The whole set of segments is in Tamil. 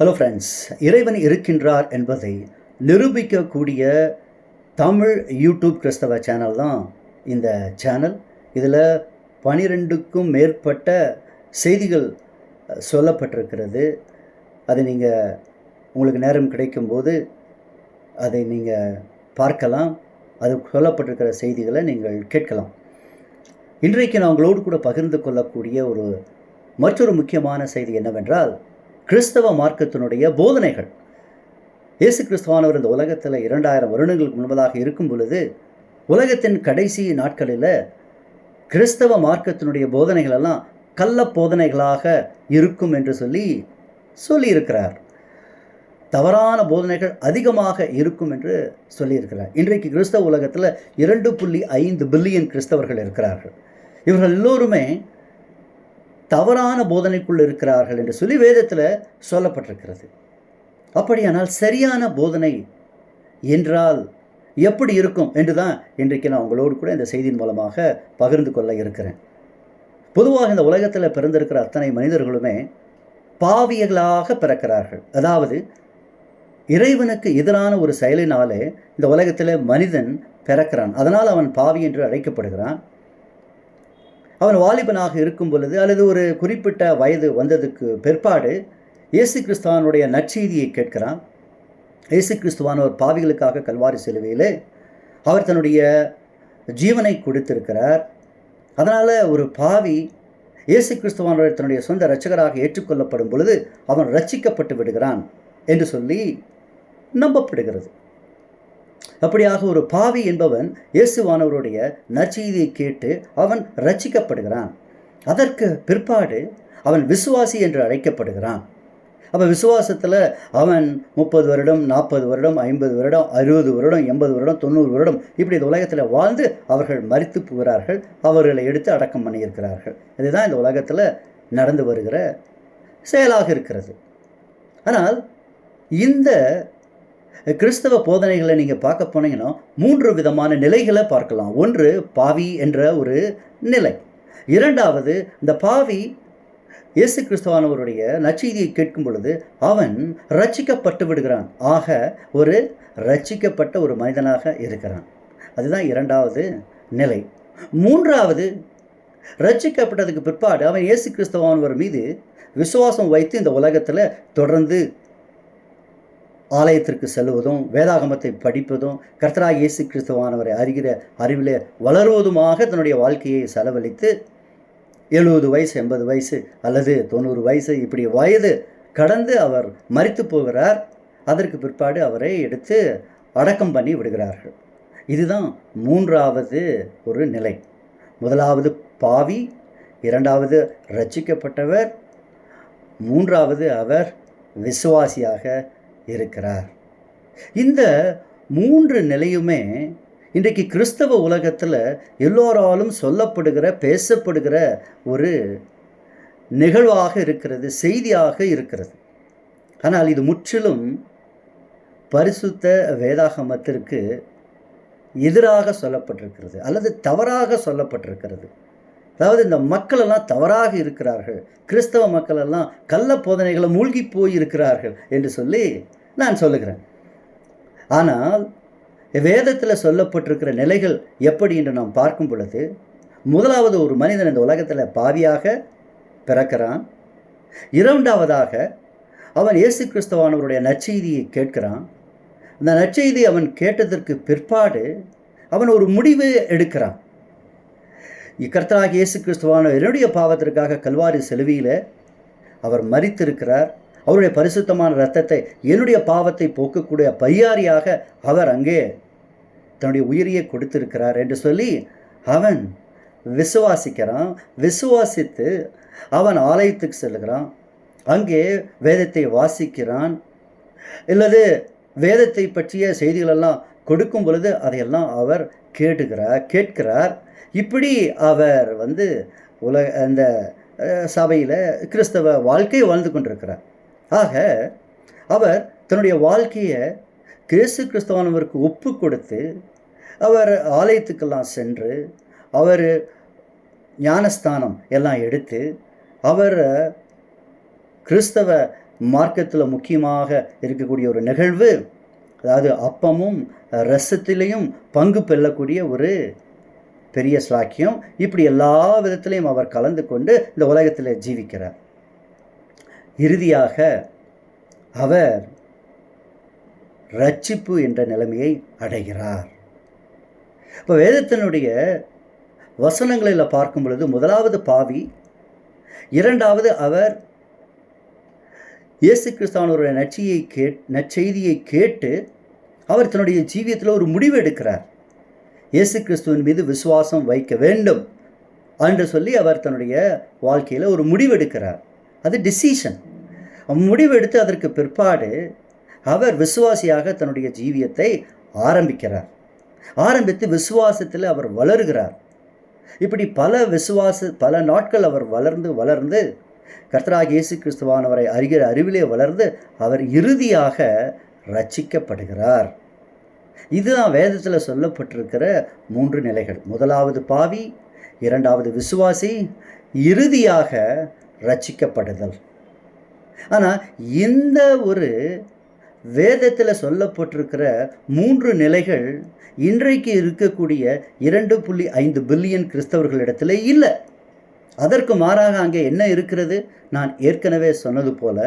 ஹலோ ஃப்ரெண்ட்ஸ் இறைவன் இருக்கின்றார் என்பதை நிரூபிக்கக்கூடிய தமிழ் யூடியூப் கிறிஸ்தவ சேனல் தான் இந்த சேனல் இதில் பனிரெண்டுக்கும் மேற்பட்ட செய்திகள் சொல்லப்பட்டிருக்கிறது. அதை நீங்கள் உங்களுக்கு நேரம் கிடைக்கும்போது அதை நீங்கள் பார்க்கலாம். அது சொல்லப்பட்டிருக்கிற செய்திகளை நீங்கள் கேட்கலாம். இன்றைக்கு நான் உங்களோடு கூட பகிர்ந்து கொள்ளக்கூடிய ஒரு மற்றொரு முக்கியமான செய்தி என்னவென்றால் கிறிஸ்தவ மார்க்கத்தினுடைய போதனைகள். இயேசு கிறிஸ்துவானவர் இந்த உலகத்தில் இரண்டாயிரம் வருடங்களுக்கு முன்பதாக இருக்கும் பொழுது உலகத்தின் கடைசி நாட்களில் கிறிஸ்தவ மார்க்கத்தினுடைய போதனைகள் எல்லாம் கள்ள போதனைகளாக இருக்கும் என்று சொல்லி சொல்லியிருக்கிறார். தவறான போதனைகள் அதிகமாக இருக்கும் என்று சொல்லியிருக்கிறார். இன்றைக்கு கிறிஸ்தவ உலகத்தில் இரண்டு புள்ளி ஐந்து பில்லியன் கிறிஸ்தவர்கள் இருக்கிறார்கள். இவர்கள் எல்லோருமே தவறான போதனைக்குள் இருக்கிறார்கள் என்று சொல்லி வேதத்தில் சொல்லப்பட்டிருக்கிறது. அப்படியானால் சரியான போதனை என்றால் எப்படி இருக்கும் என்று தான் இன்றைக்கு நான் உங்களோடு கூட இந்த செய்தியின் மூலமாக பகிர்ந்து கொள்ள இருக்கிறேன். பொதுவாக இந்த உலகத்தில் பிறந்திருக்கிற அத்தனை மனிதர்களுமே பாவியர்களாக பிறக்கிறார்கள். அதாவது இறைவனுக்கு எதிரான ஒரு செயலினாலே இந்த உலகத்தில் மனிதன் பிறக்கிறான். அதனால் அவன் பாவி என்று அழைக்கப்படுகிறான். அவன் வாலிபனாக இருக்கும் பொழுது அல்லது ஒரு குறிப்பிட்ட வயது வந்ததுக்கு பிற்பாடு இயேசு கிறிஸ்துவானுடைய நற்செய்தியை கேட்கிறான். இயேசு கிறிஸ்துவானவர் பாவிகளுக்காக கல்வாரி சிலுவையிலே அவர் தன்னுடைய ஜீவனை கொடுத்திருக்கிறார். அதனால் ஒரு பாவி இயேசு கிறிஸ்துவானவர் தன்னுடைய சொந்த இரட்சகராக ஏற்றுக்கொள்ளப்படும் பொழுது அவன் ரட்சிக்கப்பட்டு விடுகிறான் என்று சொல்லி நம்பப்படுகிறது. அப்படியாக ஒரு பாவி என்பவன் இயேசுவானவருடைய நற்செய்தியை கேட்டு அவன் ரட்சிக்கப்படுகிறான் அதற்கு பிற்பாடு அவன் விசுவாசி என்று அழைக்கப்படுகிறான். அப்போ விசுவாசத்தில் அவன் முப்பது வருடம் நாற்பது வருடம் ஐம்பது வருடம் அறுபது வருடம் எண்பது வருடம் தொண்ணூறு வருடம் இப்படி இந்த உலகத்தில் வாழ்ந்து அவர்கள் மறித்து போகிறார்கள் அவர்களை எடுத்து அடக்கம் பண்ணியிருக்கிறார்கள். இதுதான் இந்த உலகத்தில் நடந்து வருகிற செயலாக இருக்கிறது. ஆனால் இந்த கிறிஸ்தவ போதனைகளை நீங்கள் பார்க்க போனீங்கன்னா மூன்று விதமான நிலைகளை பார்க்கலாம். ஒன்று பாவி என்ற ஒரு நிலை. இரண்டாவது இந்த பாவி இயேசு கிறிஸ்துவானவருடைய நச்செய்தியை கேட்கும் பொழுது அவன் ரட்சிக்கப்பட்டு விடுகிறான். ஆக ஒரு ரட்சிக்கப்பட்ட ஒரு மனிதனாக இருக்கிறான். அதுதான் இரண்டாவது நிலை. மூன்றாவது ரட்சிக்கப்பட்டதுக்கு பிற்பாடு அவன் இயேசு கிறிஸ்துவானவர் மீது விசுவாசம் வைத்து இந்த உலகத்தில் தொடர்ந்து ஆலயத்திற்கு செல்வதும் வேதாகமத்தை படிப்பதும் கர்த்தராக இயேசு கிறிஸ்துவானவரை அறிகிற அறிவிலே வளருவதுமாக தன்னுடைய வாழ்க்கையை செலவழித்து எழுபது வயசு எண்பது வயசு அல்லது தொண்ணூறு வயசு இப்படி வயது கடந்து அவர் மறித்து போகிறார். அதற்கு பிற்பாடு அவரை எடுத்து அடக்கம் பண்ணி விடுகிறார்கள். இதுதான் மூன்றாவது ஒரு நிலை. முதலாவது பாவி இரண்டாவது ரட்சிக்கப்பட்டவர் மூன்றாவது அவர் விசுவாசியாக இருக்கிறார். இந்த மூன்று நிலையுமே இன்றைக்கு கிறிஸ்தவ உலகத்தில் எல்லோராலும் சொல்லப்படுகிற பேசப்படுகிற ஒரு நிகழ்வாக இருக்கிறது செய்தியாக இருக்கிறது. ஆனால் இது முற்றிலும் பரிசுத்த வேதாகமத்திற்கு எதிராக சொல்லப்பட்டிருக்கிறது அல்லது தவறாக சொல்லப்பட்டிருக்கிறது. அதாவது இந்த மக்களெல்லாம் தவறாக இருக்கிறார்கள். கிறிஸ்தவ மக்களெல்லாம் கள்ள போதனைகளை மூழ்கி போய் இருக்கிறார்கள் என்று சொல்லி நான் சொல்லுகிறேன். ஆனால் வேதத்தில் சொல்லப்பட்டிருக்கிற நிலைகள் எப்படி என்று நாம் பார்க்கும் பொழுது முதலாவது ஒரு மனிதன் இந்த உலகத்தில் பாவியாக பிறக்கிறான். இரண்டாவதாக அவன் இயேசு கிறிஸ்தவானவருடைய நற்செய்தியை கேட்கிறான். அந்த நற்செய்தி அவன் கேட்டதற்கு பிற்பாடு அவன் ஒரு முடிவு எடுக்கிறான். இக்கர்த்தராக இயேசு கிறிஸ்துவான என்னுடைய பாவத்திற்காக கல்வாரி செலுவியில் அவர் மறித்திருக்கிறார் அவருடைய பரிசுத்தமான இரத்தத்தை என்னுடைய பாவத்தை போக்கக்கூடிய பையாரியாக அவர் அங்கே தன்னுடைய உயிரியை கொடுத்திருக்கிறார் என்று சொல்லி அவன் விசுவாசிக்கிறான். விசுவாசித்து அவன் ஆலயத்துக்கு செல்கிறான். அங்கே வேதத்தை வாசிக்கிறான். இல்லது வேதத்தை பற்றிய செய்திகளெல்லாம் கொடுக்கும் பொழுது அதையெல்லாம் அவர் கேட்டுகிறார் கேட்கிறார். இப்படி அவர் வந்து உலக அந்த சபையில் கிறிஸ்தவ வாழ்க்கையை வாழ்ந்து கொண்டிருக்கிறார். ஆக அவர் தன்னுடைய வாழ்க்கையை கிறிஸ்து கிறிஸ்தவானவருக்கு ஒப்பு கொடுத்து அவர் ஆலயத்துக்கெல்லாம் சென்று அவர் ஞானஸ்தானம் எல்லாம் எடுத்து அவர் கிறிஸ்தவ மார்க்கத்தில் முக்கியமாக இருக்கக்கூடிய ஒரு நிகழ்வு அதாவது அப்பமும் ரசத்திலையும் பங்கு பெறக்கூடிய ஒரு பெரிய ஸ்லாக்கியம் இப்படி எல்லா விதத்திலையும் அவர் கலந்து கொண்டு இந்த உலகத்தில் ஜீவிக்கிறார். இறுதியாக அவர் ரட்சிப்பு என்ற நிலைமையை அடைகிறார். இப்போ வேதத்தினுடைய வசனங்களில் பார்க்கும் பொழுது முதலாவது பாவி இரண்டாவது அவர் இயேசு கிறிஸ்தாவனுடைய நச்சியை கேட் நற்செய்தியை கேட்டு அவர் தன்னுடைய ஜீவியத்தில் ஒரு முடிவு எடுக்கிறார். இயேசு கிறிஸ்துவின் மீது விசுவாசம் வைக்க வேண்டும் என்று சொல்லி அவர் தன்னுடைய வாழ்க்கையில் ஒரு முடிவெடுக்கிறார். அது டிசிஷன் முடிவெடுத்து அதற்கு பிற்பாடு அவர் விசுவாசியாக தன்னுடைய ஜீவியத்தை ஆரம்பிக்கிறார். ஆரம்பித்து விசுவாசத்தில் அவர் வளருகிறார். இப்படி பல விசுவாச பல நாட்கள் அவர் வளர்ந்து வளர்ந்து கர்த்தராக இயேசு கிறிஸ்துவானவரை அறிகிற அறிவிலே வளர்ந்து அவர் இறுதியாக ரட்சிக்கப்படுகிறார். இதுதான் வேதத்தில் சொல்லப்பட்டிருக்கிற மூன்று நிலைகள். முதலாவது பாவி இரண்டாவது விசுவாசி இறுதியாக ரச்சிக்கப்படுதல் ஆனால் இந்த ஒரு வேதத்தில் சொல்லப்பட்டிருக்கிற மூன்று நிலைகள் இன்றைக்கு இருக்கக்கூடிய இரண்டு புள்ளி ஐந்து பில்லியன் கிறிஸ்தவர்களிடத்தில் இல்லை. அதற்கு மாறாக அங்கே என்ன இருக்கிறது? நான் ஏற்கனவே சொன்னது போல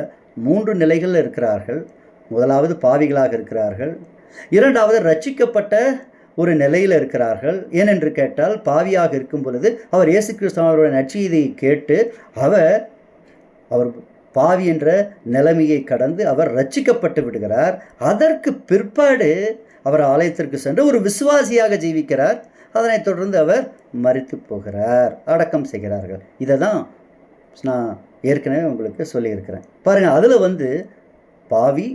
மூன்று நிலைகளில் இருக்கிறார்கள். முதலாவது பாவிகளாக இருக்கிறார்கள். இரண்டாவது ரட்சிக்கப்பட்ட ஒரு நிலையில் இருக்கிறார்கள். ஏனென்று கேட்டால் பாவியாக இருக்கும் பொழுது அவர் இயேசு கிறிஸ்தவருடைய நற்செய்தியை கேட்டு அவர் அவர் பாவி என்ற நிலைமையை கடந்து அவர் ரட்சிக்கப்பட்டு விடுகிறார். அதற்கு பிற்பாடு அவர் ஆலயத்திற்கு சென்று ஒரு விசுவாசியாக ஜீவிக்கிறார். அதனைத் தொடர்ந்து அவர் மறித்து போகிறார். அடக்கம் செய்கிறார்கள். இதை தான் நான் ஏற்கனவே உங்களுக்கு சொல்லியிருக்கிறேன். பாருங்கள் அதில் வந்து பாவி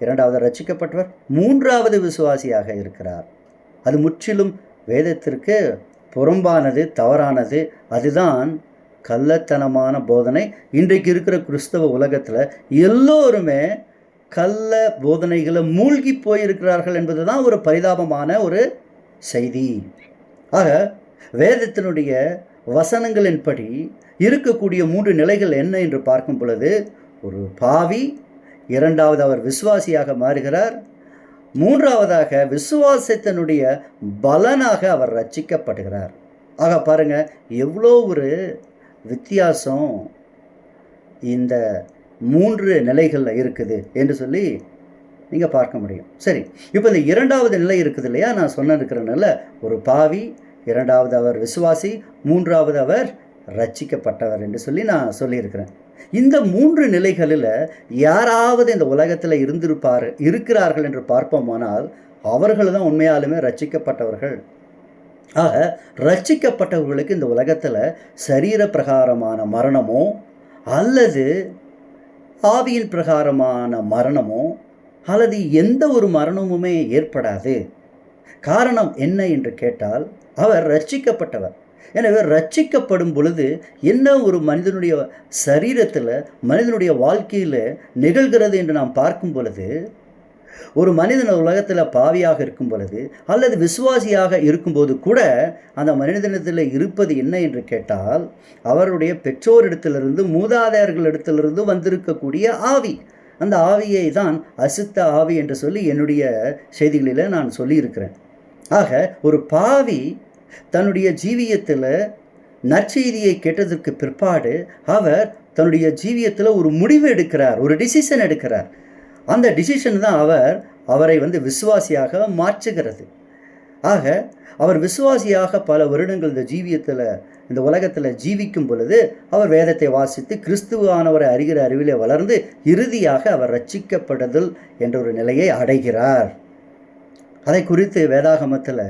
இரண்டாவது ரட்சிக்கப்பட்டவர் மூன்றாவது விசுவாசியாக இருக்கிறார். அது முற்றிலும் வேதத்திற்கு புறம்பானது தவறானது. அதுதான் கள்ளத்தனமான போதனை. இன்றைக்கு இருக்கிற கிறிஸ்தவ உலகத்தில் எல்லோருமே கள்ள போதனைகளை மூழ்கி போயிருக்கிறார்கள் என்பது தான் ஒரு பரிதாபமான ஒரு செய்தி. ஆக வேதத்தினுடைய வசனங்களின்படி இருக்கக்கூடிய மூன்று நிலைகள் என்ன என்று பார்க்கும் பொழுது ஒரு பாவி இரண்டாவது அவர் விசுவாசியாக மாறுகிறார். மூன்றாவதாக விசுவாசத்தினுடைய பலனாக அவர் ரச்சிக்கப்படுகிறார் ஆக பாருங்க எவ்வளோ ஒரு வித்தியாசம் இந்த மூன்று நிலைகளில் இருக்குது என்று சொல்லி நீங்கள் பார்க்க முடியும். சரி இப்போ இந்த இரண்டாவது நிலை இருக்குது இல்லையா? நான் சொன்ன இருக்கிறனால ஒரு பாவி இரண்டாவது அவர் விசுவாசி மூன்றாவது அவர் ரட்சிக்கப்பட்டவர் என்று சொல்லி நான் சொல்லியிருக்கிறேன். இந்த மூன்று நிலைகளில் யாராவது இந்த உலகத்தில் இருந்திருப்பார் இருக்கிறார்கள் என்று பார்ப்போமானால் அவர்கள் தான் உண்மையாலுமே ரச்சிக்கப்பட்டவர்கள் ஆக ரட்சிக்கப்பட்டவர்களுக்கு இந்த உலகத்தில் சரீர பிரகாரமான மரணமோ அல்லது ஆவியின் பிரகாரமான மரணமோ அல்லது எந்த ஒரு மரணமுமே ஏற்படாது. காரணம் என்ன என்று கேட்டால் அவர் ரட்சிக்கப்பட்டவர். எனவே ரட்சிக்கப்படும் பொழுது என்ன ஒரு மனிதனுடைய சரீரத்தில் மனிதனுடைய வாழ்க்கையில் நிகழ்கிறது என்று நாம் பார்க்கும் பொழுது ஒரு மனிதன் உலகத்தில் பாவியாக இருக்கும் பொழுது அல்லது விசுவாசியாக இருக்கும்போது கூட அந்த மனிதனத்தில் இருப்பது என்ன என்று கேட்டால் அவருடைய பெற்றோரிடத்திலிருந்து மூதாதையர்களிடத்திலிருந்து வந்திருக்கக்கூடிய ஆவி. அந்த ஆவியை தான் அசுத்த ஆவி என்று சொல்லி என்னுடைய செய்திகளில் நான் சொல்லியிருக்கிறேன். ஆக ஒரு பாவி தன்னுடைய ஜீவியத்தில் நற்செய்தியை கேட்டதற்கு பிற்பாடு அவர் தன்னுடைய ஜீவியத்தில் ஒரு முடிவு எடுக்கிறார் ஒரு டிசிஷன் எடுக்கிறார். அந்த டிசிஷன் தான் அவர் அவரை வந்து விசுவாசியாக மாற்றுகிறது. ஆக அவர் விசுவாசியாக பல வருடங்கள் இந்த ஜீவியத்தில் இந்த உலகத்தில் ஜீவிக்கும் பொழுது அவர் வேதத்தை வாசித்து கிறிஸ்துவானவரை அறிகிற அறிவிலே வளர்ந்து இறுதியாக அவர் ரட்சிக்கப்படுதல் என்ற ஒரு நிலையை அடைகிறார். அதை குறித்து வேதாகமத்தில்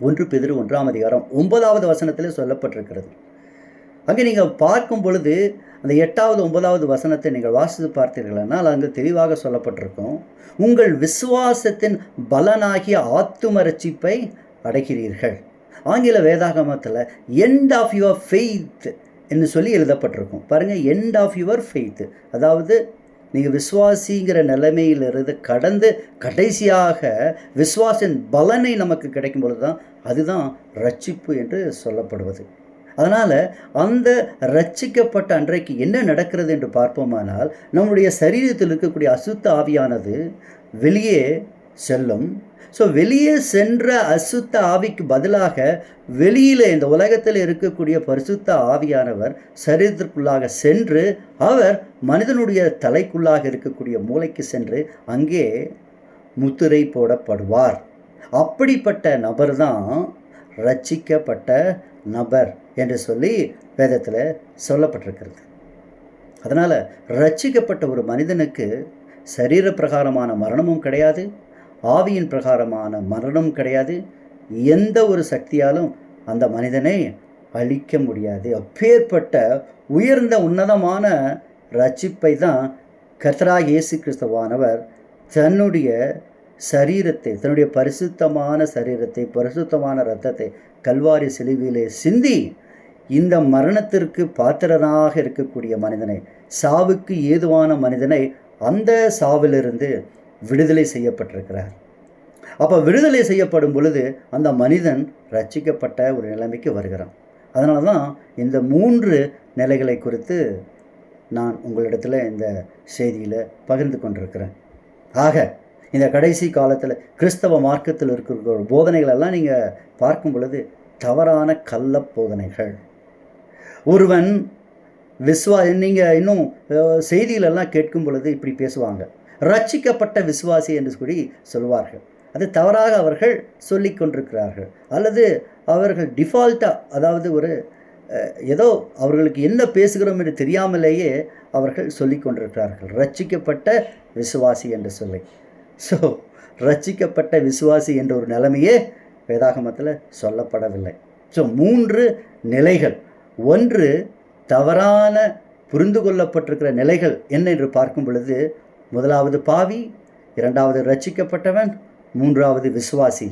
ஒன்று பிதிரு ஒன்றாம் அதிகாரம் ஒன்பதாவது வசனத்தில் சொல்லப்பட்டிருக்கிறது. அங்கே நீங்கள் பார்க்கும் பொழுது அந்த எட்டாவது ஒன்பதாவது வசனத்தை நீங்கள் வாசித்து பார்த்தீர்களானால் அங்கு தெளிவாக சொல்லப்பட்டிருக்கும் உங்கள் விசுவாசத்தின் பலனாகிய ஆத்தும ரட்சிப்பை அடைகிறீர்கள். ஆங்கில வேதாகமத்தில் எண்ட் ஆஃப் யுவர் ஃபெய்த் என்று சொல்லி எழுதப்பட்டிருக்கும். பாருங்கள் எண்ட் ஆஃப் யுவர் ஃபெய்த் அதாவது நீங்கள் விஸ்வாசிங்கிற நிலைமையிலிருந்து கடந்து கடைசியாக விஸ்வாசின் பலனை நமக்கு கிடைக்கும் பொழுது தான் அதுதான் ரட்சிப்பு என்று சொல்லப்படுவது. அதனால் அந்த ரட்சிக்கப்பட்ட அன்றைக்கு என்ன நடக்கிறது என்று பார்ப்போமானால் நம்முடைய சரீரத்தில் இருக்கக்கூடிய அசுத்த ஆவியானது வெளியே செல்லும் ஸோ வெளியே சென்ற அசுத்த ஆவிக்கு பதிலாக வெளியில் இந்த உலகத்தில் இருக்கக்கூடிய பரிசுத்த ஆவியானவர் சரீரத்திற்குள்ளாக சென்று அவர் மனிதனுடைய தலைக்குள்ளாக இருக்கக்கூடிய மூளைக்கு சென்று அங்கே முத்திரை போடப்படுவார். அப்படிப்பட்ட நபர் தான் ரட்சிக்கப்பட்ட நபர் என்று சொல்லி வேதத்தில் சொல்லப்பட்டிருக்கிறது. அதனால் ரட்சிக்கப்பட்ட ஒரு மனிதனுக்கு சரீர பிரகாரமான மரணமும் கிடையாது. ஆவியின் பிரகாரமான மரணம் கிடையாது. எந்த ஒரு சக்தியாலும் அந்த மனிதனை அழிக்க முடியாது. அப்பேற்பட்ட உயர்ந்த உன்னதமான ரட்சிப்பை தான் கத்ரா இயேசு கிறிஸ்தவானவர் தன்னுடைய சரீரத்தை தன்னுடைய பரிசுத்தமான சரீரத்தை பரிசுத்தமான இரத்தத்தை கல்வாரி செலுவிலே சிந்தி இந்த மரணத்திற்கு பாத்திரனாக இருக்கக்கூடிய மனிதனை சாவுக்கு ஏதுவான மனிதனை அந்த சாவிலிருந்து விடுதலை செய்யப்பட்டிருக்கிறார். அப்போ விடுதலை செய்யப்படும் பொழுது அந்த மனிதன் ரட்சிக்கப்பட்ட ஒரு நிலைமைக்கு வருகிறான். அதனால தான் இந்த மூன்று நிலைகளை குறித்து நான் உங்களிடத்தில் இந்த செய்தியில் பகிர்ந்து கொண்டிருக்கிறேன். ஆக இந்த கடைசி காலத்தில் கிறிஸ்தவ மார்க்கத்தில் இருக்கிற போதனைகளெல்லாம் நீங்கள் பார்க்கும் பொழுது தவறான கள்ள போதனைகள். ஒருவன் விஸ்வா நீங்கள் இன்னும் செய்திகளெல்லாம் கேட்கும் பொழுது இப்படி பேசுவாங்க. ரட்சிக்கப்பட்ட விசுவாசி என்று கூறி சொல்வார்கள். அது தவறாக அவர்கள் சொல்லிக் கொண்டிருக்கிறார்கள். அல்லது அவர்கள் டிஃபால்ட்டாக அதாவது ஒரு ஏதோ அவர்களுக்கு என்ன பேசுகிறோம் என்று தெரியாமலேயே அவர்கள் சொல்லி கொண்டிருக்கிறார்கள். ரட்சிக்கப்பட்ட விசுவாசி என்று சொல்லி. ஸோ ரட்சிக்கப்பட்ட விசுவாசி என்ற ஒரு நிலைமையே வேதாகமத்தில் சொல்லப்படவில்லை. ஸோ மூன்று நிலைகள். ஒன்று தவறான புரிந்து கொள்ளப்பட்டிருக்கிற நிலைகள் என்ன என்று பார்க்கும் பொழுது முதலாவது பாவி இரண்டாவது ரட்சிக்கப்பட்டவன் மூன்றாவது விசுவாசி.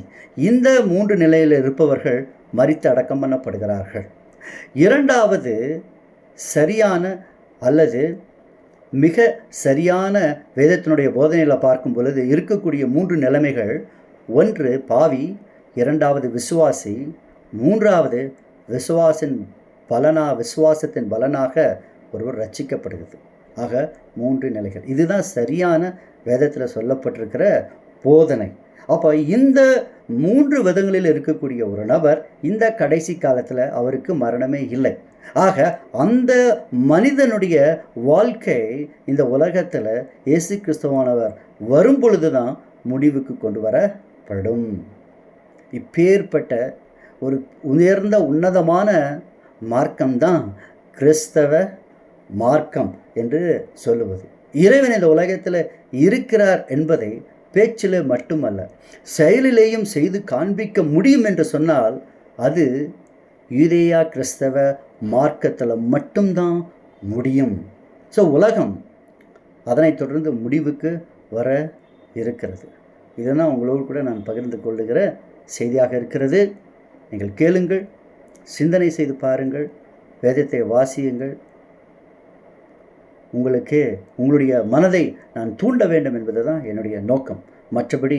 இந்த மூன்று நிலையில் இருப்பவர்கள் மறித்து அடக்கம் பண்ணப்படுகிறார்கள். இரண்டாவது சரியான அல்லது மிக சரியான வேதத்தினுடைய போதனையில் பார்க்கும் பொழுது இருக்கக்கூடிய மூன்று நிலைமைகள். ஒன்று பாவி இரண்டாவது விசுவாசி மூன்றாவது விசுவாசின் பலனா விசுவாசத்தின் பலனாக ஒருவர் ரட்சிக்கப்படுகிறது ஆக மூன்று நிலைகள். இதுதான் சரியான வேதத்தில் சொல்லப்பட்டிருக்கிற போதனை. அப்போ இந்த மூன்று விதங்களில் இருக்கக்கூடிய ஒரு நபர் இந்த கடைசி காலத்தில் அவருக்கு மரணமே இல்லை. ஆக அந்த மனிதனுடைய வாழ்க்கை இந்த உலகத்தில் இயேசு கிறிஸ்துவானவர் வரும் பொழுது தான் முடிவுக்கு கொண்டு வரப்படும். இப்பேற்பட்ட ஒரு உயர்ந்த உன்னதமான மார்க்கம்தான் கிறிஸ்தவ மார்க்கம் என்று சொல்லுவது. இறைவன் இந்த உலகத்தில் இருக்கிறார் என்பதை பேச்சில் மட்டுமல்ல செயலிலேயும் செய்து காண்பிக்க முடியும் என்று சொன்னால் அது யூதேயா கிறிஸ்தவ மார்க்கத்தில் மட்டும்தான் முடியும். ஸோ உலகம் அதனைத் தொடர்ந்து முடிவுக்கு வர இருக்கிறது. இதுதான் உங்களோடு கூட நான் பகிர்ந்து கொள்ளுகிற செய்தியாக இருக்கிறது. நீங்கள் கேளுங்கள் சிந்தனை செய்து பாருங்கள் வேதத்தை வாசியுங்கள் உங்களுக்கு உங்களுடைய மனதை நான் தூண்ட வேண்டும் என்பது தான் என்னுடைய நோக்கம். மற்றபடி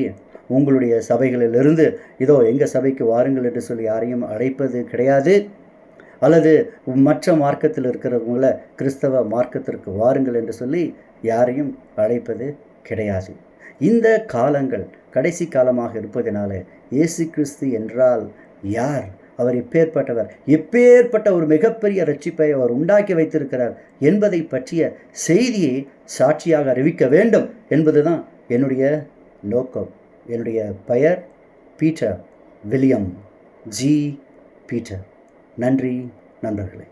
உங்களுடைய சபைகளிலிருந்து இதோ எங்கள் சபைக்கு வாருங்கள் என்று சொல்லி யாரையும் அழைப்பது கிடையாது. அல்லது மற்ற மார்க்கத்தில் இருக்கிறவங்கள கிறிஸ்தவ மார்க்கத்திற்கு வாருங்கள் என்று சொல்லி யாரையும் அழைப்பது கிடையாது. இந்த காலங்கள் கடைசி காலமாக இருப்பதினால இயேசு கிறிஸ்து என்றால் யார்? அவர் எப்பேற்பட்டவர்? எப்பேற்பட்ட ஒரு மிகப்பெரிய ரட்சிப்பை அவர் உண்டாக்கி வைத்திருக்கிறார் என்பதை பற்றிய செய்தியை சாட்சியாக அறிவிக்க வேண்டும் என்பதுதான் என்னுடைய நோக்கம். என்னுடைய பெயர் பீட்டர் வில்லியம் ஜி. பீட்டர். நன்றி நண்பர்களே.